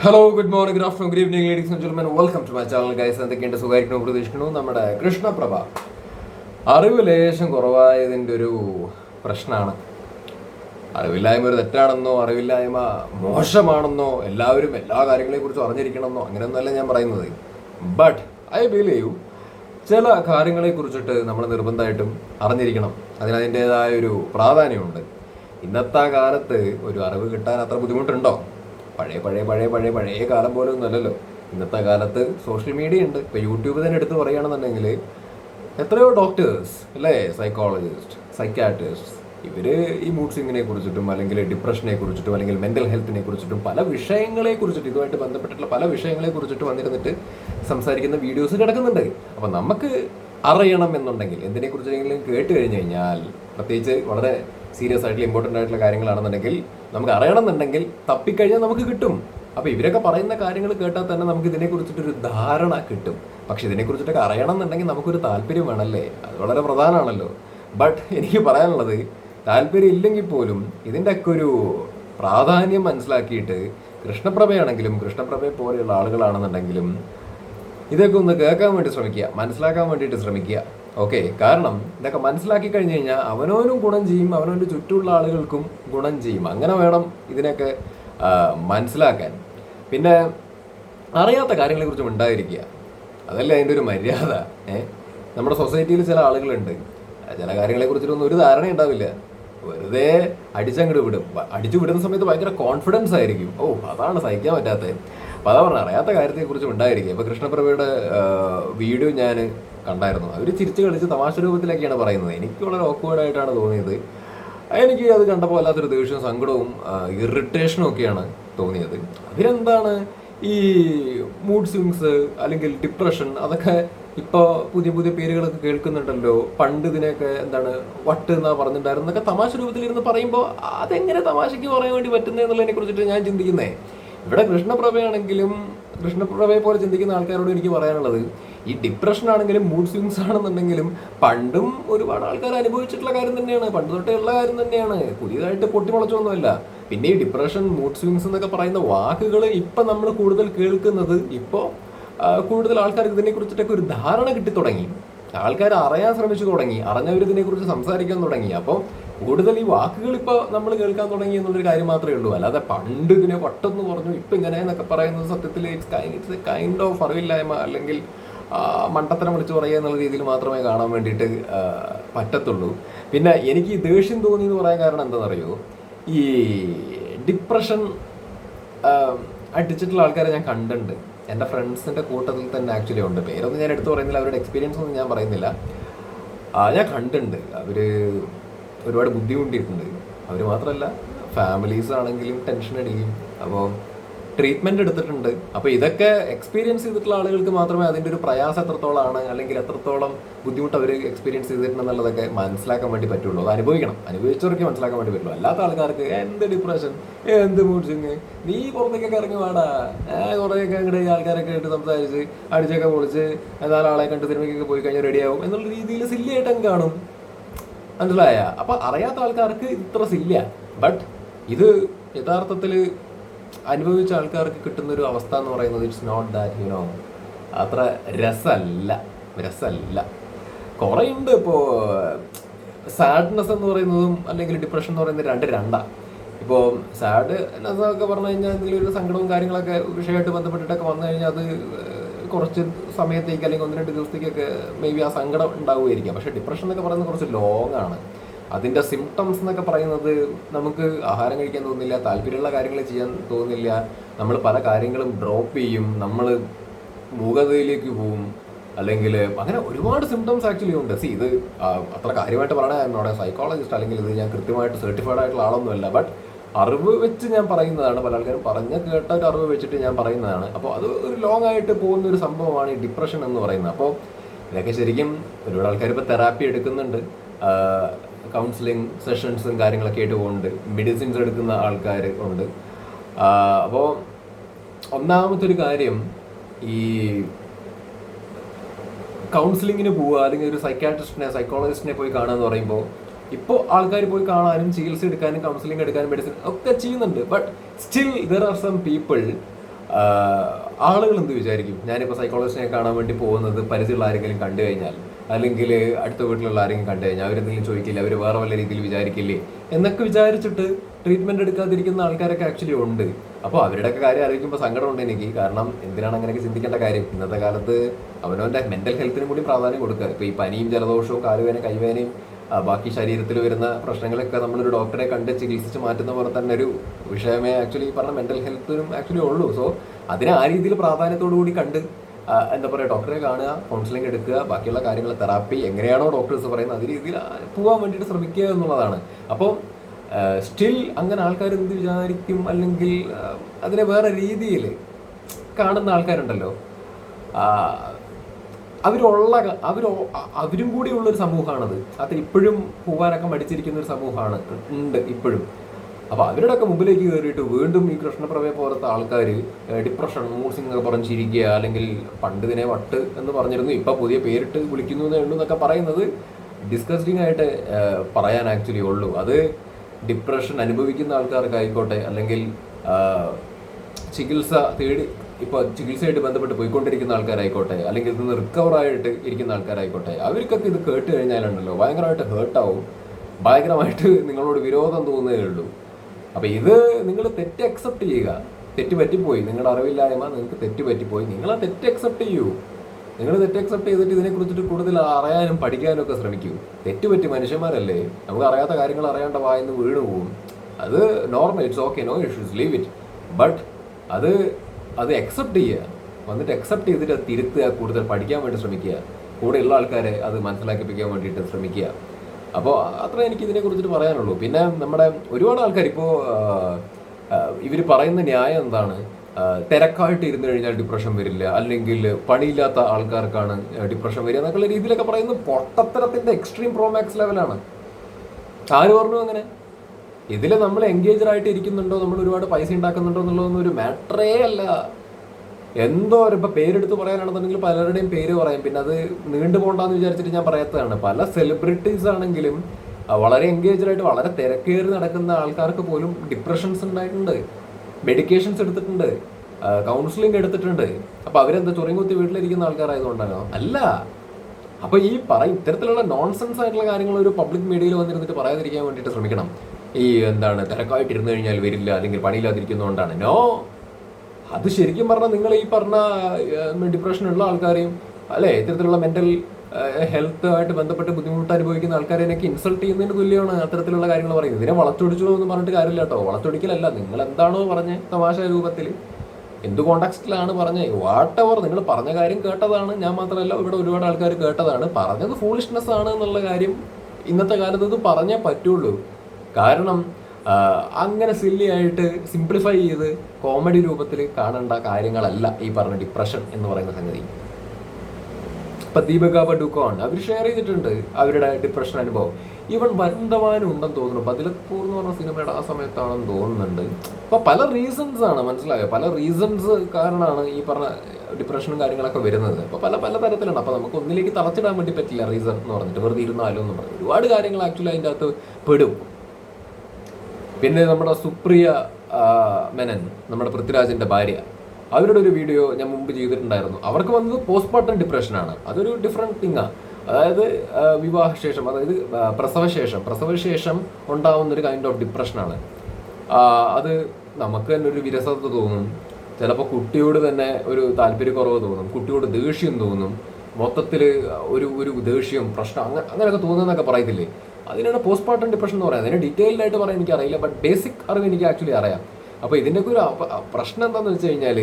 Hello good morning good afternoon good evening ladies and gentlemen welcome to my channel guys എന്തൊക്കെയുണ്ട്? സുഖമായിരിക്കണം? പ്രതീക്ഷിക്കുന്നു. നമ്മുടെ കൃഷ്ണപ്രഭ. അറിവ് ലേശം കുറവായതിന്റെ ഒരു പ്രശ്നമാണ്. അറിവില്ലായ്മ ഒരു തെറ്റാണെന്നോ അറിവില്ലായ്മ മോശമാണെന്നോ എല്ലാവരും എല്ലാ കാര്യങ്ങളെക്കുറിച്ചും അറിഞ്ഞിരിക്കണമെന്നോ അങ്ങനെയൊന്നുമല്ല ഞാൻ പറയുന്നത്. ബട്ട് ഐ ബിലീവ് ചില കാര്യങ്ങളെക്കുറിച്ചിട്ട് നമ്മൾ നിർബന്ധമായിട്ടും അറിഞ്ഞിരിക്കണം. അതിനതിന്റേതായ ഒരു പ്രാധാന്യമുണ്ട്. ഇന്നത്തെ കാലത്ത് ഒരു അറിവ് കിട്ടാൻ അത്ര ബുദ്ധിമുട്ടുണ്ടോ? പഴയ പഴയ പഴയ പഴയ പഴയ കാലം പോലെ ഒന്നുമല്ലല്ലോ ഇന്നത്തെ കാലത്ത് സോഷ്യൽ മീഡിയ ഉണ്ട്. ഇപ്പോൾ യൂട്യൂബ് തന്നെ എടുത്ത് പറയുകയാണെന്നുണ്ടെങ്കിൽ എത്രയോ ഡോക്ടേഴ്സ് അല്ലേ? സൈക്കോളജിസ്റ്റ് സൈക്കാട്രിസ്റ്റ് ഇവർ ഈ മൂഡ് സ്വിങ്ങിനെ കുറിച്ചിട്ടും അല്ലെങ്കിൽ ഡിപ്രഷനെ കുറിച്ചിട്ടും അല്ലെങ്കിൽ മെന്റൽ ഹെൽത്തിനെ കുറിച്ചിട്ടും പല വിഷയങ്ങളെ കുറിച്ചിട്ട് ഇതുമായിട്ട് ബന്ധപ്പെട്ടിട്ടുള്ള പല വിഷയങ്ങളെ കുറിച്ചിട്ട് വന്നിരുന്നിട്ട് സംസാരിക്കുന്ന വീഡിയോസ് കിടക്കുന്നുണ്ട്. അപ്പം നമുക്ക് അറിയണം എന്നുണ്ടെങ്കിൽ എന്തിനെ കുറിച്ചെങ്കിലും കേട്ട് കഴിഞ്ഞു കഴിഞ്ഞാൽ പ്രത്യേകിച്ച് വളരെ സീരിയസ് ആയിട്ടുള്ള ഇമ്പോർട്ടന്റ് ആയിട്ടുള്ള കാര്യങ്ങളാണെന്നുണ്ടെങ്കിൽ നമുക്ക് അറിയണമെന്നുണ്ടെങ്കിൽ തപ്പിക്കഴിഞ്ഞാൽ നമുക്ക് കിട്ടും. അപ്പോൾ ഇവരൊക്കെ പറയുന്ന കാര്യങ്ങൾ കേട്ടാൽ തന്നെ നമുക്ക് ഇതിനെ കുറിച്ചിട്ടൊരു ധാരണ കിട്ടും. പക്ഷെ ഇതിനെ കുറിച്ചിട്ടൊക്കെ അറിയണം എന്നുണ്ടെങ്കിൽ നമുക്കൊരു താല്പര്യം വേണമല്ലേ? അത് വളരെ പ്രധാനമാണല്ലോ. ബട്ട് എനിക്ക് പറയാനുള്ളത് താല്പര്യം ഇല്ലെങ്കിൽ പോലും ഇതിന്റെ ഒക്കെ ഒരു പ്രാധാന്യം മനസ്സിലാക്കിയിട്ട് കൃഷ്ണപ്രഭയാണെങ്കിലും കൃഷ്ണപ്രഭയെ പോലെയുള്ള ആളുകളാണെന്നുണ്ടെങ്കിലും ഇതൊക്കെ ഒന്ന് കേൾക്കാൻ വേണ്ടി ശ്രമിക്കുക മനസ്സിലാക്കാൻ വേണ്ടിയിട്ട് ശ്രമിക്കുക. ഓക്കെ കാരണം ഇതൊക്കെ മനസ്സിലാക്കി കഴിഞ്ഞ് കഴിഞ്ഞാൽ അവനവനും ഗുണം ചെയ്യും അവനവന്റെ ചുറ്റുമുള്ള ആളുകൾക്കും ഗുണം ചെയ്യും. അങ്ങനെ വേണം ഇതിനൊക്കെ മനസ്സിലാക്കാൻ. പിന്നെ അറിയാത്ത കാര്യങ്ങളെക്കുറിച്ച് ഉണ്ടായിരിക്കുക അതല്ല അതിന്റെ ഒരു മര്യാദ ഏ? നമ്മുടെ സൊസൈറ്റിയിൽ ചില ആളുകളുണ്ട്. ചില കാര്യങ്ങളെക്കുറിച്ചിട്ടൊന്നും ഒരു ധാരണ ഉണ്ടാവില്ല. വെറുതെ അടിച്ചങ്ങോട്ട് വിടും. അടിച്ചു വിടുന്ന സമയത്ത് ഭയങ്കര കോൺഫിഡൻസ് ആയിരിക്കും. ഓ അതാണ് സഹിക്കാൻ പറ്റാത്തത്. അപ്പോൾ അതാ പറഞ്ഞ അറിയാത്ത കാര്യത്തെക്കുറിച്ച് ഉണ്ടായിരിക്കും ഇപ്പോൾ കൃഷ്ണപ്രഭയുടെ വീഡിയോ ഞാൻ കണ്ടായിരുന്നു. അവർ ചിരിച്ച് കളിച്ച് തമാശ രൂപത്തിലൊക്കെയാണ് പറയുന്നത്. എനിക്ക് വളരെ ആയിട്ടാണ് തോന്നിയത്. എനിക്ക് അത് കണ്ടപ്പോൾ വല്ലാത്തൊരു ദേഷ്യവും സങ്കടവും ഇറിറ്റേഷനും ഒക്കെയാണ് തോന്നിയത്. അതിലെന്താണ് ഈ മൂഡ് സ്വിങ്സ് അല്ലെങ്കിൽ ഡിപ്രഷൻ അതൊക്കെ ഇപ്പോൾ പുതിയ പുതിയ പേരുകളൊക്കെ കേൾക്കുന്നുണ്ടല്ലോ. പണ്ട് ഇതിനെയൊക്കെ എന്താണ് വട്ട് എന്നാ പറഞ്ഞിട്ടുണ്ടായിരുന്നൊക്കെ തമാശ രൂപത്തിലിരുന്ന് പറയുമ്പോൾ അതെങ്ങനെ തമാശയ്ക്ക് പറയാൻ വേണ്ടി പറ്റുന്നതെന്നുള്ളതിനെ കുറിച്ചിട്ട് ഞാൻ ചിന്തിക്കുന്നേ. ഇവിടെ കൃഷ്ണപ്രഭയാണെങ്കിലും കൃഷ്ണപ്രഭയെ പോലെ ചിന്തിക്കുന്ന ആൾക്കാരോട് എനിക്ക് പറയാനുള്ളത് ഈ ഡിപ്രഷൻ ആണെങ്കിലും മൂഡ് സ്വിങ്സ് ആണെന്നുണ്ടെങ്കിലും പണ്ടും ഒരുപാട് ആൾക്കാർ അനുഭവിച്ചിട്ടുള്ള കാര്യം തന്നെയാണ് പണ്ട് തൊട്ടേ ഉള്ള കാര്യം തന്നെയാണ്. പുതിയതായിട്ട് പൊട്ടിമുളച്ചൊന്നുമല്ല. പിന്നെ ഈ ഡിപ്രഷൻ മൂഡ് സ്വിങ്സ് എന്നൊക്കെ പറയുന്ന വാക്കുകൾ ഇപ്പൊ നമ്മൾ കൂടുതൽ കേൾക്കുന്നത് ഇപ്പോൾ കൂടുതൽ ആൾക്കാർക്ക് ഇതിനെ കുറിച്ചിട്ടൊക്കെ ഒരു ധാരണ കിട്ടി തുടങ്ങി. ആൾക്കാർ അറിയാൻ ശ്രമിച്ചു തുടങ്ങി അറിഞ്ഞവർ ഇതിനെക്കുറിച്ച് സംസാരിക്കാൻ തുടങ്ങി. അപ്പോൾ കൂടുതൽ ഈ വാക്കുകൾ ഇപ്പോൾ നമ്മൾ കേൾക്കാൻ തുടങ്ങി എന്നുള്ളൊരു കാര്യം മാത്രമേ ഉള്ളൂ. അല്ലാതെ പണ്ട് ഇതിനെ വട്ടെന്ന് പറഞ്ഞു ഇപ്പം ഇങ്ങനെ എന്നൊക്കെ പറയുന്നത് സത്യത്തിൽ ഇറ്റ്സ് എ കൈൻഡ് ഓഫ് അറിവില്ലായ്മ അല്ലെങ്കിൽ മണ്ടത്തരം വിളിച്ചു പറയുക എന്നുള്ള രീതിയിൽ മാത്രമേ കാണാൻ വേണ്ടിയിട്ട് പറ്റത്തുള്ളൂ. പിന്നെ എനിക്ക് ദേഷ്യം തോന്നി എന്ന് പറയാൻ കാരണം എന്താണെന്നറിയോ? ഈ ഡിപ്രഷൻ അടിച്ചിട്ടുള്ള ആൾക്കാരെ ഞാൻ കണ്ടിട്ടുണ്ട്. എന്റെ ഫ്രണ്ട്സിന്റെ കൂട്ടത്തിൽ തന്നെ ആക്ച്വലി ഉണ്ട്. പേരൊന്നും ഞാൻ എടുത്തു പറയുന്നില്ല. അവരുടെ എക്സ്പീരിയൻസ് ഒന്നും ഞാൻ പറയുന്നില്ല. ഞാൻ കണ്ടിട്ടുണ്ട്. അവർ ഒരുപാട് ബുദ്ധിമുട്ടിയിട്ടുണ്ട്. അവർ മാത്രമല്ല ഫാമിലീസ് ആണെങ്കിലും ടെൻഷൻ അടിക്കും അപ്പോൾ ട്രീറ്റ്മെന്റ് എടുത്തിട്ടുണ്ട്. അപ്പോൾ ഇതൊക്കെ എക്സ്പീരിയൻസ് ചെയ്തിട്ടുള്ള ആളുകൾക്ക് മാത്രമേ അതിന്റെ ഒരു പ്രയാസം എത്രത്തോളമാണ് അല്ലെങ്കിൽ എത്രത്തോളം ബുദ്ധിമുട്ട് അവർ എക്സ്പീരിയൻസ് ചെയ്തിട്ടുണ്ടെന്നുള്ളതൊക്കെ മനസ്സിലാക്കാൻ വേണ്ടി പറ്റുള്ളൂ. അത് അനുഭവിക്കണം. അനുഭവിച്ചവർക്ക് മനസ്സിലാക്കാൻ വേണ്ടി പറ്റുള്ളൂ. അല്ലാത്ത ആൾക്കാർക്ക് എന്ത് ഡിപ്രഷൻ എന്ത് മൂഡ്സിങ് നീ പുറത്തേക്കൊക്കെ ഇറങ്ങി വാടാ. കുറേയൊക്കെ ഈ ആൾക്കാരൊക്കെ ആയിട്ട് സംസാരിച്ച് അടിച്ചൊക്കെ പൊളിച്ച് നാലാളെ കണ്ട് സിനിമയ്ക്കൊക്കെ പോയി കഴിഞ്ഞാൽ റെഡിയാവും എന്നുള്ള രീതിയിൽ സില്ലിയായിട്ട് കാണും. മനസ്സിലായ? അപ്പൊ അറിയാത്ത ആൾക്കാർക്ക് ഇത്ര സില്ല ബട്ട് ഇത് യഥാർത്ഥത്തിൽ അനുഭവിച്ച ആൾക്കാർക്ക് കിട്ടുന്ന ഒരു അവസ്ഥ എന്ന് പറയുന്നത് it's not that you know അത്ര രസമല്ല രസമല്ല കുറേ ഉണ്ട് ഇപ്പോൾ സാഡ്നെസ് എന്ന് പറയുന്നതും അല്ലെങ്കിൽ ഡിപ്രഷൻ എന്ന് പറയുന്നത് രണ്ട് രണ്ടാണ് ഇപ്പോൾ സാഡ്നെസ് എന്നൊക്കെ പറഞ്ഞു കഴിഞ്ഞാൽ എന്തെങ്കിലും ഒരു സങ്കടവും കാര്യങ്ങളൊക്കെ വിഷയമായിട്ട് ബന്ധപ്പെട്ടിട്ടൊക്കെ വന്നു കഴിഞ്ഞാൽ അത് കുറച്ച് സമയത്തേക്ക് അല്ലെങ്കിൽ ഒന്ന് രണ്ട് ദിവസത്തേക്കൊക്കെ മേ ബി ആ സങ്കടം ഉണ്ടാവുമായിരിക്കാം. പക്ഷേ ഡിപ്രഷൻ എന്നൊക്കെ പറയുന്നത് കുറച്ച് ലോങ് ആണ്. അതിന്റെ സിംറ്റംസ് എന്നൊക്കെ പറയുന്നത് നമുക്ക് ആഹാരം കഴിക്കാൻ തോന്നില്ല താല്പര്യമുള്ള കാര്യങ്ങൾ ചെയ്യാൻ തോന്നില്ല നമ്മൾ പല കാര്യങ്ങളും ഡ്രോപ്പ് ചെയ്യും നമ്മൾ മൂകതയിലേക്ക് പോവും അല്ലെങ്കിൽ അങ്ങനെ ഒരുപാട് സിംറ്റംസ് ആക്ച്വലി ഉണ്ട്. സി ഇത് അത്ര കാര്യമായിട്ട് പറയണ എന്നോട് സൈക്കോളജിസ്റ്റ് അല്ലെങ്കിൽ ഇത് ഞാൻ കൃത്യമായിട്ട് സർട്ടിഫൈഡ് ആയിട്ടുള്ള ആളൊന്നുമല്ല. ബട്ട് അറിവ് വെച്ച് ഞാൻ പറയുന്നതാണ്. പല ആൾക്കാരും പറഞ്ഞ കേട്ട ഒരു അറിവ് വെച്ചിട്ട് ഞാൻ പറയുന്നതാണ്. അപ്പോൾ അത് ഒരു ലോങ് ആയിട്ട് പോകുന്ന ഒരു സംഭവമാണ് ഈ ഡിപ്രഷൻ എന്ന് പറയുന്നത്. അപ്പോൾ ഇതൊക്കെ ശരിക്കും ഒരുപാട് ആൾക്കാർ ഇപ്പോൾ തെറാപ്പി എടുക്കുന്നുണ്ട്. കൗൺസിലിംഗ് സെഷൻസും കാര്യങ്ങളൊക്കെ ആയിട്ട് പോകുന്നുണ്ട്. മെഡിസിൻസ് എടുക്കുന്ന ആൾക്കാർ ഉണ്ട്. അപ്പോൾ ഒന്നാമത്തെ ഒരു കാര്യം ഈ കൗൺസിലിങ്ങിന് പോവുക അല്ലെങ്കിൽ ഒരു സൈക്കാട്രിസ്റ്റിനെ സൈക്കോളജിസ്റ്റിനെ പോയി കാണുക എന്ന് പറയുമ്പോൾ ഇപ്പോൾ ആൾക്കാർ പോയി കാണാനും ചികിത്സ എടുക്കാനും കൗൺസിലിംഗ് എടുക്കാനും മെഡിസിൻ ഒക്കെ ചെയ്യുന്നുണ്ട്. But still there are some people ആളുകൾ എന്ത് വിചാരിക്കും? ഞാനിപ്പോൾ സൈക്കോളജിസ്റ്റിനെ കാണാൻ വേണ്ടി പോകുന്നത് പരിചയമുള്ള ആരെങ്കിലും കണ്ടു കഴിഞ്ഞാൽ അല്ലെങ്കിൽ അടുത്ത വീട്ടിലുള്ള ആരെങ്കിലും കണ്ടു കഴിഞ്ഞാൽ അവരെന്തെങ്കിലും ചോദിക്കില്ല അവർ വേറെ വല്ല രീതിയിൽ വിചാരിക്കില്ലേ എന്നൊക്കെ വിചാരിച്ചിട്ട് ട്രീറ്റ്മെന്റ് എടുക്കാതിരിക്കുന്ന ആൾക്കാരൊക്കെ ആക്ച്വലി ഉണ്ട്. അപ്പോൾ അവരുടെയൊക്കെ കാര്യം അറിയിക്കുമ്പോൾ സങ്കടമുണ്ട് എനിക്ക്. കാരണം എന്തിനാണ് അങ്ങനെയൊക്കെ ചിന്തിക്കേണ്ട കാര്യം? ഇന്നത്തെ കാലത്ത് അവനവന്റെ മെന്റൽ ഹെൽത്തിനും കൂടി പ്രാധാന്യം കൊടുക്കുക. ഇപ്പോൾ ഈ പനിയും ജലദോഷവും കാലുവേന കൈവേനയും ബാക്കി ശരീരത്തിൽ വരുന്ന പ്രശ്നങ്ങളൊക്കെ നമ്മളൊരു ഡോക്ടറെ കണ്ട് ചികിത്സിച്ച് മാറ്റുന്ന പോലെ തന്നെ ഒരു വിഷയമേ ആക്ച്വലി പറഞ്ഞ മെന്റൽ ഹെൽത്തിനും ആക്ച്വലി ഉള്ളൂ. സോ അതിനെ ആ രീതിയിൽ പ്രാധാന്യത്തോടു കൂടി കണ്ട് എന്താ പറയുക ഡോക്ടറെ കാണുക കൗൺസിലിംഗ് എടുക്കുക ബാക്കിയുള്ള കാര്യങ്ങൾ തെറാപ്പി എങ്ങനെയാണോ ഡോക്ടേഴ്സ് പറയുന്നത് അതേ രീതിയിൽ പോകാൻ വേണ്ടിയിട്ട് ശ്രമിക്കുക എന്നുള്ളതാണ്. അപ്പോൾ സ്റ്റിൽ അങ്ങനെ ആൾക്കാർ എന്ത് വിചാരിക്കും? അല്ലെങ്കിൽ അതിനെ വേറെ രീതിയിൽ കാണുന്ന ആൾക്കാരുണ്ടല്ലോ. അവരുള്ള അവർ അവരും കൂടി ഉള്ളൊരു സമൂഹമാണത്. അത് ഇപ്പോഴും പോകാനൊക്കെ മടിച്ചിരിക്കുന്ന ഒരു സമൂഹമാണ് ഉണ്ട് ഇപ്പോഴും. അപ്പൊ അവരുടെയൊക്കെ മുമ്പിലേക്ക് കയറിയിട്ട് വീണ്ടും ഈ കൃഷ്ണപ്രഭയെ പോലത്തെ ആൾക്കാർ ഡിപ്രഷൻ മൂഡ് സിംഗ് പറഞ്ഞിരിക്കുക അല്ലെങ്കിൽ പണ്ട് ഇതിനെ വട്ട് എന്ന് പറഞ്ഞിരുന്നു ഇപ്പൊ പുതിയ പേരിട്ട് വിളിക്കുന്നു എന്നൊക്കെ പറയുന്നത് ഡിസ്കസ്റ്റിംഗ് ആയിട്ട് പറയാൻ ആക്ച്വലി ഉള്ളൂ. അത് ഡിപ്രഷൻ അനുഭവിക്കുന്ന ആൾക്കാർക്കായിക്കോട്ടെ അല്ലെങ്കിൽ ചികിത്സ തേടി ഇപ്പോൾ ചികിത്സയായിട്ട് ബന്ധപ്പെട്ട് പോയിക്കൊണ്ടിരിക്കുന്ന ആൾക്കാരായിക്കോട്ടെ അല്ലെങ്കിൽ ഇതിൽ നിന്ന് റിക്കവർ ആയിട്ട് ഇരിക്കുന്ന ആൾക്കാരായിക്കോട്ടെ അവർക്കൊക്കെ ഇത് കേട്ട് കഴിഞ്ഞാലുണ്ടല്ലോ ഭയങ്കരമായിട്ട് ഹേർട്ടാവും ഭയങ്കരമായിട്ട് നിങ്ങളോട് വിരോധം തോന്നുകയേ ഉള്ളൂ. അപ്പോൾ ഇത് നിങ്ങൾ തെറ്റ് അക്സെപ്റ്റ് ചെയ്യുക. തെറ്റ് പറ്റിപ്പോയി നിങ്ങളുടെ അറിവില്ലായ്മ നിങ്ങൾക്ക് തെറ്റ് പറ്റിപ്പോയി നിങ്ങൾ ആ തെറ്റ് അക്സെപ്റ്റ് ചെയ്യൂ. നിങ്ങൾ തെറ്റ് അക്സെപ്റ്റ് ചെയ്തിട്ട് ഇതിനെക്കുറിച്ചിട്ട് കൂടുതൽ അറിയാനും പഠിക്കാനും ഒക്കെ ശ്രമിക്കൂ. തെറ്റ് പറ്റി മനുഷ്യന്മാരല്ലേ? നമുക്ക് അറിയാത്ത കാര്യങ്ങൾ അറിയാണ്ട വായന്ന് വീണ് പോകും അത് normal it's okay no issues leave it but അത് അത് അക്സെപ്റ്റ് ചെയ്യുക. വന്നിട്ട് അക്സെപ്റ്റ് ചെയ്തിട്ട് തിരുത്തുക കൂടുതൽ പഠിക്കാൻ വേണ്ടി ശ്രമിക്കുക. കൂടെയുള്ള ആൾക്കാരെ അത് മനസ്സിലാക്കിപ്പിക്കാൻ വേണ്ടിയിട്ട് ശ്രമിക്കുക. അപ്പോൾ അത്ര എനിക്ക് ഇതിനെ കുറിച്ചിട്ട് പറയാനുള്ളൂ. പിന്നെ നമ്മുടെ ഒരുപാട് ആൾക്കാർ ഇപ്പോൾ ഇവർ പറയുന്ന ന്യായം എന്താണ്? തിരക്കായിട്ട് ഇരുന്ന് കഴിഞ്ഞാൽ ഡിപ്രഷൻ വരില്ല. അല്ലെങ്കിൽ പണിയില്ലാത്ത ആൾക്കാർക്കാണ് ഡിപ്രഷൻ വരിക എന്നൊക്കെയുള്ള രീതിയിലൊക്കെ പറയുന്നത് പൊട്ടത്തരത്തിന്റെ എക്സ്ട്രീം പ്രോമാക്സ് ലെവലാണ് ആര് പറഞ്ഞു അങ്ങനെ? ഇതിൽ നമ്മൾ എൻഗേജഡ് ആയിട്ട് ഇരിക്കുന്നുണ്ടോ? നമ്മൾ ഒരുപാട് പൈസ ഉണ്ടാക്കുന്നുണ്ടോ എന്നുള്ളതൊന്നും ഒരു മാറ്ററേ അല്ല. എന്തോ ഒരു ഇപ്പൊ പേരെടുത്ത് പറയാനാണെന്നുണ്ടെങ്കിൽ പലരുടെയും പേര് പറയാം. പിന്നെ അത് നീണ്ടു പോകണ്ടെന്ന് വിചാരിച്ചിട്ട് ഞാൻ പറയാത്തതാണ്. പല സെലിബ്രിറ്റീസ് ആണെങ്കിലും വളരെ എൻഗേജ്ഡ് ആയിട്ട് വളരെ തിരക്കേറി നടക്കുന്ന ആൾക്കാർക്ക് പോലും ഡിപ്രഷൻസ് ഉണ്ടായിട്ടുണ്ട്. മെഡിക്കേഷൻസ് എടുത്തിട്ടുണ്ട്. കൗൺസിലിംഗ് എടുത്തിട്ടുണ്ട്. അപ്പൊ അവരെന്താ ചൊറിയും കുത്തി വീട്ടിലിരിക്കുന്ന ആൾക്കാരായതുകൊണ്ടാണോ അല്ല. അപ്പോൾ ഈ പറ ഇത്തരത്തിലുള്ള നോൺസെൻസ് ആയിട്ടുള്ള കാര്യങ്ങൾ ഒരു പബ്ലിക് മീഡിയയിൽ വന്നിരുന്നിട്ട് പറയാതിരിക്കാൻ വേണ്ടിയിട്ട് ശ്രമിക്കണം. ഈ എന്താണ് തിരക്കായിട്ട് ഇരുന്നു കഴിഞ്ഞാൽ വരില്ല അല്ലെങ്കിൽ പണിയില്ലാതിരിക്കുന്നതുകൊണ്ടാണ്. നോ. അത് ശരിക്കും പറഞ്ഞാൽ നിങ്ങൾ ഈ പറഞ്ഞ ഡിപ്രഷൻ ഉള്ള ആൾക്കാരെയും അല്ലെ ഇത്തരത്തിലുള്ള മെന്റൽ ഹെൽത്ത് ആയിട്ട് ബന്ധപ്പെട്ട് ബുദ്ധിമുട്ട് അനുഭവിക്കുന്ന ആൾക്കാരെയൊക്കെ ഇൻസൾട്ട് ചെയ്യുന്നതിന് തുല്യമാണ് അത്തരത്തിലുള്ള കാര്യങ്ങൾ പറയുന്നത്. ഇതിനെ വളച്ചൊടിച്ചോ എന്ന് പറഞ്ഞിട്ട് കാര്യമില്ല കേട്ടോ. വളച്ചൊടിക്കലല്ല. നിങ്ങൾ എന്താണോ പറഞ്ഞ തമാശ രൂപത്തിൽ എന്ത് കോണ്ടാക്സ്റ്റിലാണ് പറഞ്ഞത് വാട്ട് എവർ നിങ്ങൾ പറഞ്ഞ കാര്യം കേട്ടതാണ്. ഞാൻ മാത്രമല്ല ഇവിടെ ഒരുപാട് ആൾക്കാർ കേട്ടതാണ്. പറഞ്ഞത് ഫൂളിഷ്നെസ് ആണ് എന്നുള്ള കാര്യം ഇന്നത്തെ കാലത്ത് ഇത് പറഞ്ഞേ പറ്റുള്ളൂ. കാരണം അങ്ങനെ സില്ലി ആയിട്ട് സിംപ്ലിഫൈ ചെയ്ത് കോമഡി രൂപത്തിൽ കാണേണ്ട കാര്യങ്ങളല്ല ഈ പറഞ്ഞ ഡിപ്രഷൻ എന്ന് പറയുന്ന സംഗതി. ഇപ്പൊ ദീപിക പഡുക്കോൺ അവർ ഷെയർ ചെയ്തിട്ടുണ്ട് അവരുടെ ഡിപ്രഷൻ അനുഭവം. ഈവൻ വരന്തവാനും ഉണ്ടെന്ന് തോന്നുന്നു. ബദിലപ്പൂർ എന്ന് പറഞ്ഞ സിനിമയുടെ ആ സമയത്താണെന്ന് തോന്നുന്നുണ്ട്. അപ്പൊ പല റീസൺസ് ആണ് മനസ്സിലായോ? പല റീസൺസ് കാരണമാണ് ഈ പറഞ്ഞ ഡിപ്രഷനും കാര്യങ്ങളൊക്കെ വരുന്നത്. അപ്പൊ പല പല തരത്തിലാണ്. അപ്പൊ നമുക്ക് ഒന്നിലേക്ക് തളച്ചിടാൻ വേണ്ടി പറ്റില്ല റീസൺ എന്ന് പറഞ്ഞിട്ട്. വെറുതെ ഇരുന്നാലും എന്ന് പറഞ്ഞു ഒരുപാട് കാര്യങ്ങൾ ആക്ച്വലി അതിന്റെ അകത്ത് പെടും. പിന്നെ നമ്മുടെ സുപ്രിയ മെനൻ നമ്മുടെ പൃഥ്വിരാജിന്റെ ഭാര്യ അവരുടെ ഒരു വീഡിയോ ഞാൻ മുമ്പ് ചെയ്തിട്ടുണ്ടായിരുന്നു. അവർക്ക് വന്നത് പോസ്റ്റ്മോർട്ടം ഡിപ്രഷനാണ് അതൊരു ഡിഫറെന്റ് തിങ്ങാണ് അതായത് വിവാഹശേഷം അതായത് പ്രസവശേഷം പ്രസവശേഷം ഉണ്ടാവുന്ന ഒരു കൈൻഡ് ഓഫ് ഡിപ്രഷനാണ് അത് നമുക്ക് തന്നെ ഒരു വിരസത തോന്നും. ചിലപ്പോൾ കുട്ടിയോട് തന്നെ ഒരു താല്പര്യക്കുറവ് തോന്നും. കുട്ടിയോട് ദേഷ്യം തോന്നും. മൊത്തത്തിൽ ഒരു ഒരു ദേഷ്യം പ്രശ്നം അങ്ങനെ അങ്ങനെയൊക്കെ തോന്നുന്നതൊക്കെ പറയത്തില്ലേ? അതിനാണ് പോസ്റ്റ്മോർട്ടം ഡിപ്രഷൻ എന്ന് പറയുന്നത്. അതിന് ഡീറ്റെയിൽഡ് ആയിട്ട് പറയാൻ എനിക്ക് അറിയില്ല ബട്ട് ബേസിക് അറിവ് എനിക്ക് ആക്ച്വലി അറിയാം. അപ്പോൾ ഇതിന്റെയൊക്കെ ഒരു പ്രശ്നം എന്താണെന്ന് വെച്ച് കഴിഞ്ഞാൽ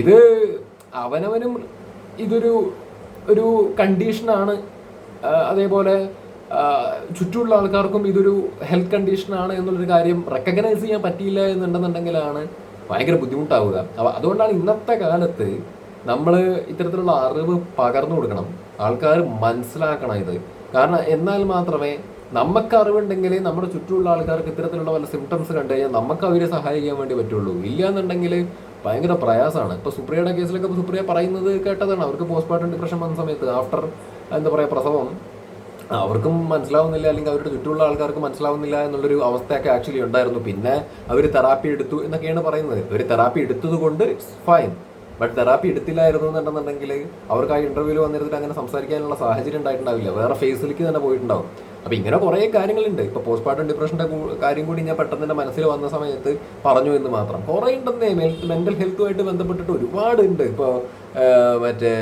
ഇത് അവനവനും ഇതൊരു ഒരു കണ്ടീഷനാണ് അതേപോലെ ചുറ്റുമുള്ള ആൾക്കാർക്കും ഇതൊരു ഹെൽത്ത് കണ്ടീഷനാണ് എന്നുള്ളൊരു കാര്യം റെക്കഗ്നൈസ് ചെയ്യാൻ പറ്റിയില്ല എന്നുണ്ടെന്നുണ്ടെങ്കിലാണ് ഭയങ്കര ബുദ്ധിമുട്ടാവുക. അപ്പോൾ അതുകൊണ്ടാണ് ഇന്നത്തെ കാലത്ത് നമ്മൾ ഇത്തരത്തിലുള്ള അറിവ് പകർന്നു കൊടുക്കണം. ആൾക്കാർ മനസ്സിലാക്കണം ഇത്. കാരണം എന്നാൽ മാത്രമേ നമുക്ക് അറിവുണ്ടെങ്കിൽ നമ്മുടെ ചുറ്റുമുള്ള ആൾക്കാർക്ക് ഇത്തരത്തിലുള്ള വല്ല സിംറ്റംസ് കണ്ടു കഴിഞ്ഞാൽ നമുക്ക് അവരെ സഹായിക്കാൻ വേണ്ടി പറ്റുള്ളൂ. ഇല്ല എന്നുണ്ടെങ്കിൽ ഭയങ്കര പ്രയാസമാണ്. ഇപ്പോൾ സുപ്രിയയുടെ കേസിലൊക്കെ സുപ്രിയ പറയുന്നത് കേട്ടതാണ്. അവർക്ക് പോസ്റ്റ്മോർട്ടം ഡിപ്രഷൻ വന്ന സമയത്ത് ആഫ്റ്റർ എന്താ പറയുക പ്രസവം അവർക്കും മനസ്സിലാവുന്നില്ല അല്ലെങ്കിൽ അവരുടെ ചുറ്റുമുള്ള ആൾക്കാർക്ക് മനസ്സിലാവുന്നില്ല എന്നുള്ളൊരു അവസ്ഥയൊക്കെ ആക്ച്വലി ഉണ്ടായിരുന്നു. പിന്നെ അവർ തെറാപ്പി എടുത്തു എന്നൊക്കെയാണ് പറയുന്നത്. ഒരു തെറാപ്പി എടുത്തത് കൊണ്ട് ഇറ്റ്സ് ഫൈൻ ബട്ട് തെറാപ്പി എടുത്തില്ലായിരുന്നു എന്നുണ്ടെന്നുണ്ടെങ്കിൽ അവർക്ക് ആ ഇന്റർവ്യൂവിൽ വന്നിരുന്നിട്ട് അങ്ങനെ സംസാരിക്കാനുള്ള സാഹചര്യം ഉണ്ടായിട്ടുണ്ടാവില്ല. വേറെ ഫേസിലേക്ക് തന്നെ പോയിട്ടുണ്ടാവും. അപ്പൊ ഇങ്ങനെ കുറേ കാര്യങ്ങളുണ്ട്. ഇപ്പൊ പോസ്റ്റ്മോർട്ടം ഡിപ്രഷന്റെ കൂ- കാര്യം കൂടി ഞാൻ പെട്ടെന്ന് തന്നെ മനസ്സിൽ വന്ന സമയത്ത് പറഞ്ഞു എന്ന് മാത്രം. കുറേ ഉണ്ടെന്നേ. മെന്റൽ ഹെൽത്തുമായിട്ട് ബന്ധപ്പെട്ടിട്ട് ഒരുപാട് ഉണ്ട് ഇപ്പോൾ മറ്റേ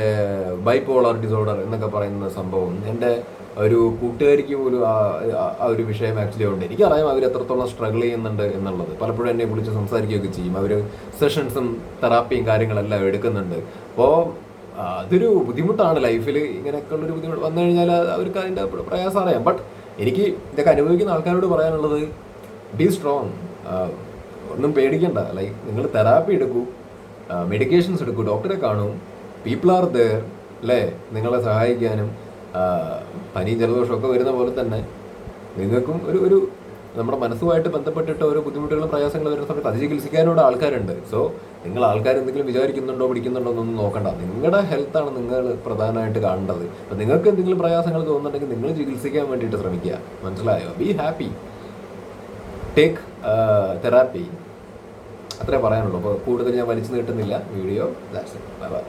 ബൈപ്പോളർ ഡിസോർഡർ എന്നൊക്കെ പറയുന്ന സംഭവം. എന്റെ ഒരു കൂട്ടുകാരിക്ക് പോലും ആ ഒരു വിഷയം ആക്ച്വലി ഉണ്ട്. എനിക്കറിയാം അവർ എത്രത്തോളം സ്ട്രഗിൾ ചെയ്യുന്നുണ്ട് എന്നുള്ളത്. പലപ്പോഴും എന്നെ വിളിച്ച് സംസാരിക്കുകയൊക്കെ ചെയ്യും. അവർ സെഷൻസും തെറാപ്പിയും കാര്യങ്ങളെല്ലാം എടുക്കുന്നുണ്ട്. അപ്പോൾ അതൊരു ബുദ്ധിമുട്ടാണ്. ലൈഫിൽ ഇങ്ങനെയൊക്കെ ഉള്ളൊരു ബുദ്ധിമുട്ട് വന്നു കഴിഞ്ഞാൽ അവർക്ക് അതിന്റെ പ്രയാസം അറിയാം. ബട്ട് എനിക്ക് ഇതൊക്കെ അനുഭവിക്കുന്ന ആൾക്കാരോട് പറയാനുള്ളത് ബി സ്ട്രോങ് ഒന്നും പേടിക്കണ്ട. ലൈക്ക് നിങ്ങൾ തെറാപ്പി എടുക്കൂ. മെഡിക്കേഷൻസ് എടുക്കൂ. ഡോക്ടറെ കാണൂ. പീപ്പിൾ ആർ ദർ അല്ലേ നിങ്ങളെ സഹായിക്കാനും ആ, ജലദോഷമൊക്കെ വരുന്ന പോലെ തന്നെ നിങ്ങൾക്കും ഒരു ഒരു നമ്മുടെ മനസ്സുമായിട്ട് ബന്ധപ്പെട്ടിട്ട് ഓരോ ബുദ്ധിമുട്ടുകളും പ്രയാസങ്ങളും വരുന്ന സമയത്ത് അത് ചികിത്സിക്കാനുള്ള ആൾക്കാരുണ്ട്. സോ നിങ്ങൾ ആൾക്കാർ എന്തെങ്കിലും വിചാരിക്കുന്നുണ്ടോ പിടിക്കുന്നുണ്ടോ എന്നൊന്നും നോക്കണ്ട. നിങ്ങളുടെ ഹെൽത്താണ് നിങ്ങൾ പ്രധാനമായിട്ട് കാണേണ്ടത്. അപ്പം നിങ്ങൾക്ക് എന്തെങ്കിലും പ്രയാസങ്ങൾ തോന്നുന്നുണ്ടെങ്കിൽ നിങ്ങൾ ചികിത്സിക്കാൻ വേണ്ടിയിട്ട് ശ്രമിക്കുക. മനസ്സിലായോ? ബി ഹാപ്പി ടേക്ക് തെറാപ്പി അത്രേ പറയാനുള്ളൂ. അപ്പോൾ കൂടുതൽ ഞാൻ വലിച്ചു നീട്ടുന്നില്ല. Video that's bye bye